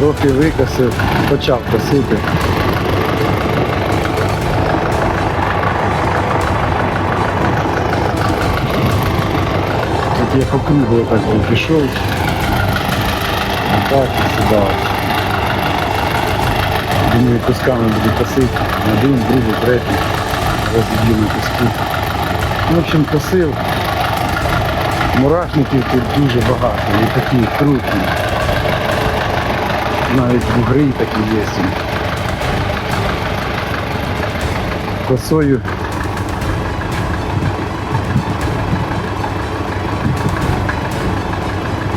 Трохи викосив, почав косити. Тут я по кругу так пішов. Так і сюди. Думаю, кусками буду косити. Один, другий, третій. Розіб'ю на куски. В общем, косив. Мурашників тут дуже багато. І такі крупні. Навіть бугри такі є. Косою.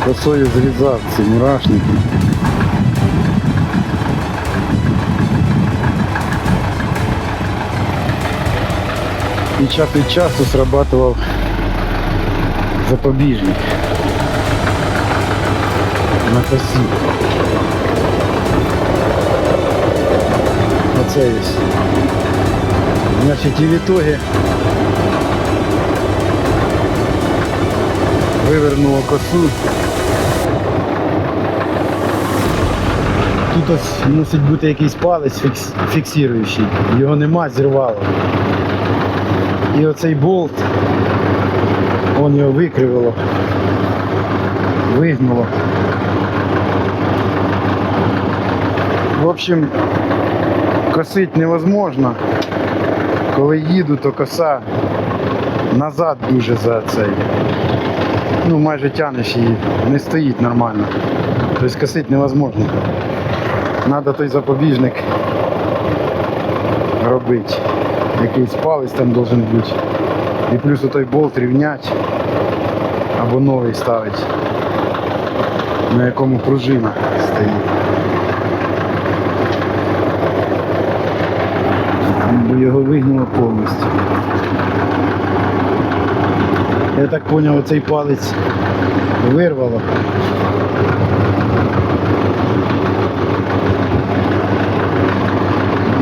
Косою зрізав ці мурашники. І час від часу срабатував запобіжник на косі. Є. Значить і в ітогі вивернуло косу. Тут ось мусить бути якийсь палець фікс, фіксуючий. Його нема, зірвало. І оцей болт, он його викривило, вигнуло. В общем, косить невозможно. Коли їду, то коса назад дуже за цей. Ну, майже тянеш її, не стоїть нормально. Тобто косить невозможно. Надо той запобіжник робити. Якийсь палець там должен бути. І плюс той болт рівнять або новий ставить, на якому пружина стоїть. Бо його вигнуло повністю. Я так зрозумів, оцей палець вирвало.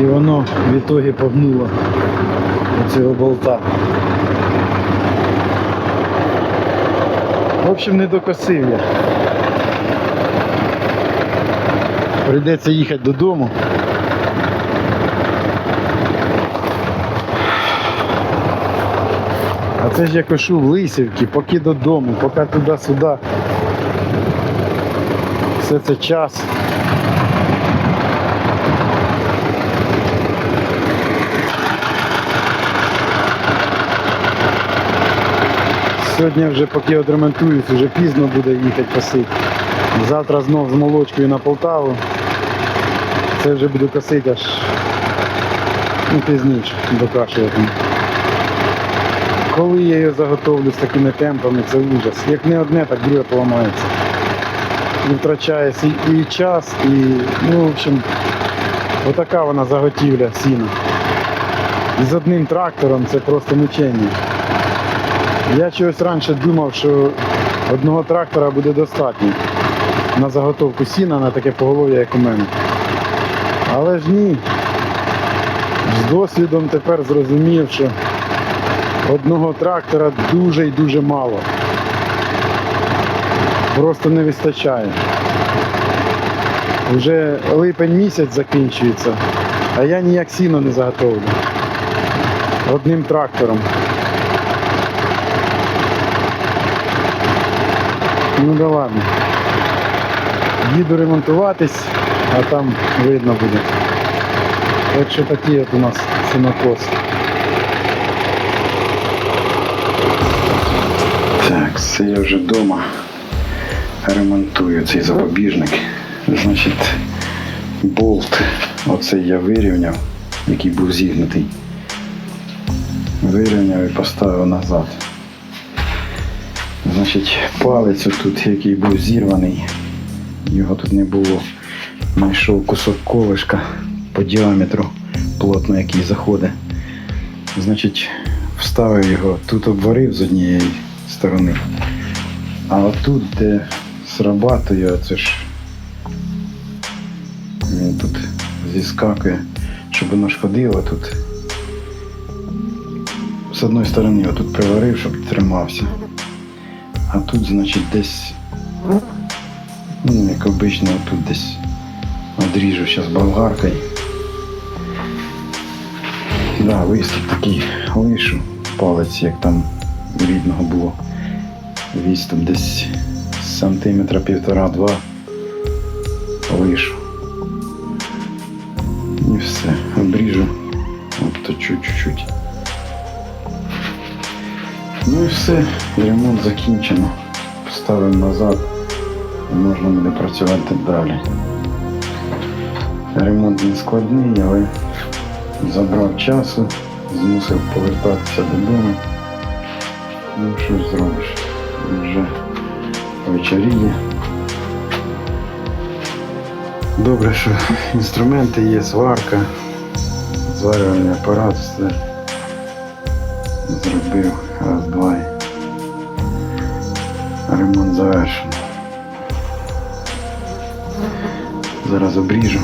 І воно в ітогі погнуло цього болта. В общем, не докосив я. Прийдеться їхати додому. А це ж я кошу в Лисівки, поки додому, поки туди-сюди. Все це час. Сьогодні вже поки відремонтуюсь, вже пізно буде їхати косити. Завтра знов з молочкою на Полтаву. Це вже буду косити аж ну, пізніше докашувати. Коли я її заготовлю з такими темпами, це ужас. Як не одне, так друге поламається. І втрачає і, і час, і, ну, в общем, отака вона заготівля сіна. І з одним трактором це просто мучення. Я чогось раніше думав, що одного трактора буде достатньо на заготовку сіна на таке поголов'я, як у мене. Але ж ні. З досвідом тепер зрозумів, що одного трактора дуже і дуже мало. Просто не вистачає. Вже липень місяць закінчується, а я ніяк сіно не заготовлю. Одним трактором. Ну да ладно. Їду ремонтуватись, а там видно буде. Так що такий от у нас сінокос. Так, це я вже вдома ремонтую цей запобіжник. Значить, болт, оцей я вирівняв, який був зігнутий. Вирівняв і поставив назад. Значить, палець тут, який був зірваний, його тут не було. Знайшов кусок колишка по діаметру плотно, який заходить. Значить, вставив його, тут обварив з однієї сторони. А отут, де срабатує, це ж він тут зіскакує, щоб воно ж тут. З одної сторони отут приварив, щоб тримався. А тут, значить, десь, ну, як обично, тут десь Одріжу зараз болгаркою. Да, виступ такий вийшов. Палець, як там рідного було. Відступ десь сантиметра півтора-два вийшов. І все, обріжу. Обточу чуть-чуть. Ну і все, ремонт закінчено. Поставимо назад можна буде працювати далі. Ремонт не складний, але забрав часу, змусив повертатися додому. Ну що зробиш? Вже вечоріє. Добре, що інструменти є, сварка, зварювальний апарат, все зробив раз, два. Ремонт завершено. Зараз обріжу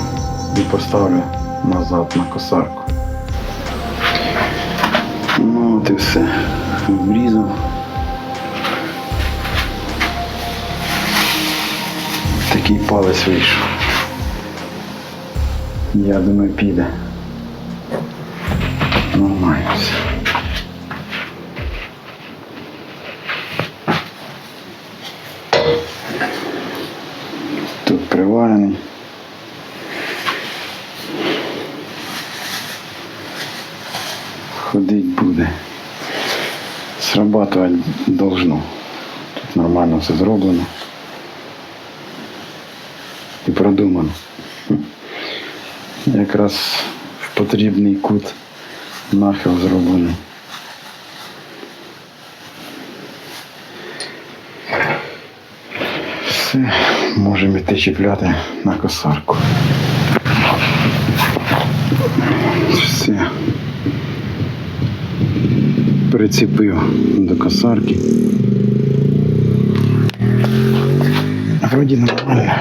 і поставлю назад на косарку. Ну от і все. Обрізав. Такий палець вийшов. Я думаю, піде. Нормально все. Тут приварений. Ходить буде. Срабатывать должно. Тут нормально все зроблено. І продумано. Якраз в потрібний кут нахил зроблений. Все, можемо йти чіпляти на косарку. Все. Прицепив до косарки. Вроді нормально.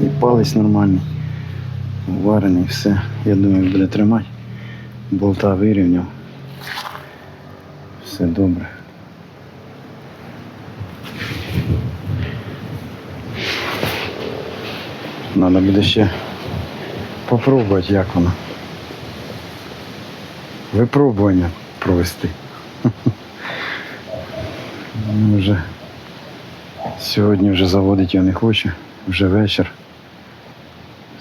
І палець нормальний. Варений, все. Я думаю, буде тримати. Болта вирівняв. Все добре. Надо буде ще попробувати, як воно. Випробування провести. Ну, Вже сьогодні вже заводити я не хочу, вже вечір.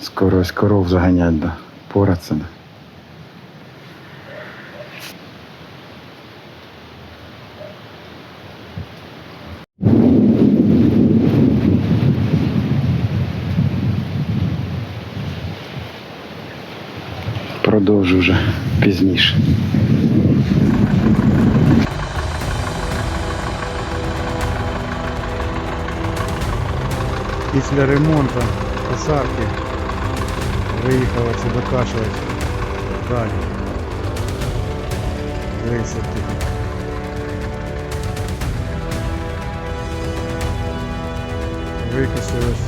Скоро ось коров заганять, да. Поратися. Да. Продовжу вже пізніше. Після ремонту косарки виїхала це докашувати далі. Висадки. Викосилось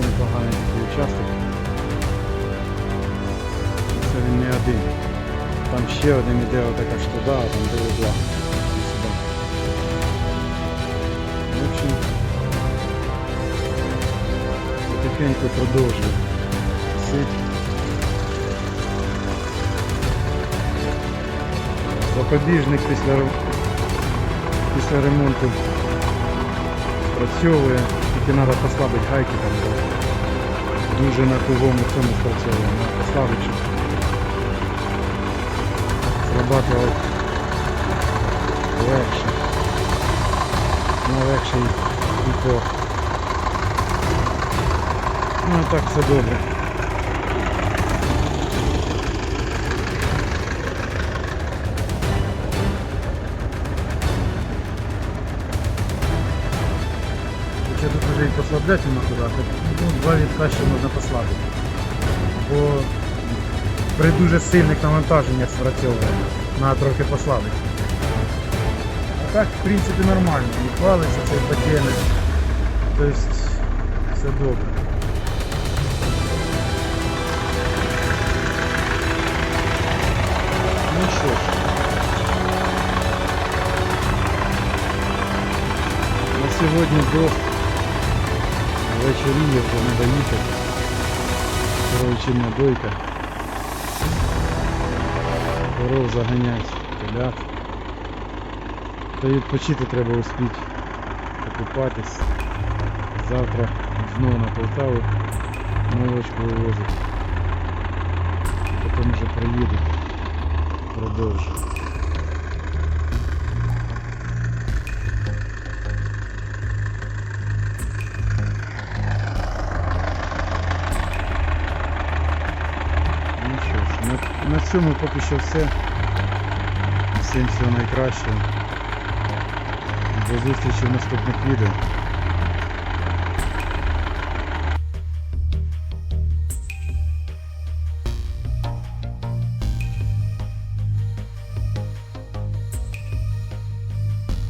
непоганий такий участок. Це він не один. Там ще один іде отака туди, а там було потихеньку продовжую. Сить. Запобіжник після, після ремонту працьовує, тільки треба послабити гайки там. Дуже на тугому цьому спрацьовує. Треба послабити, щоб срабатував легше. Ну, легше і, то. Ну так все добре. Це тут вже і послаблятельно туди, так, ну, два вітка ще можна послабити. Бо при дуже сильних навантаженнях спрацьовує. Треба трохи послабити. А так, в принципі, нормально. І палиться цей пакет. Тобто все добре. Сьогодні до Вечоріє вже не доїхати. Коровчинна дойка. Коров заганять, телят. Та відпочити треба успіти. Покупатись. Завтра знову на Полтаву молочку вивозить. Потім вже приїду. Продовжу. На, на цьому поки що все. Всім всього найкращого. До зустрічі в наступних відео.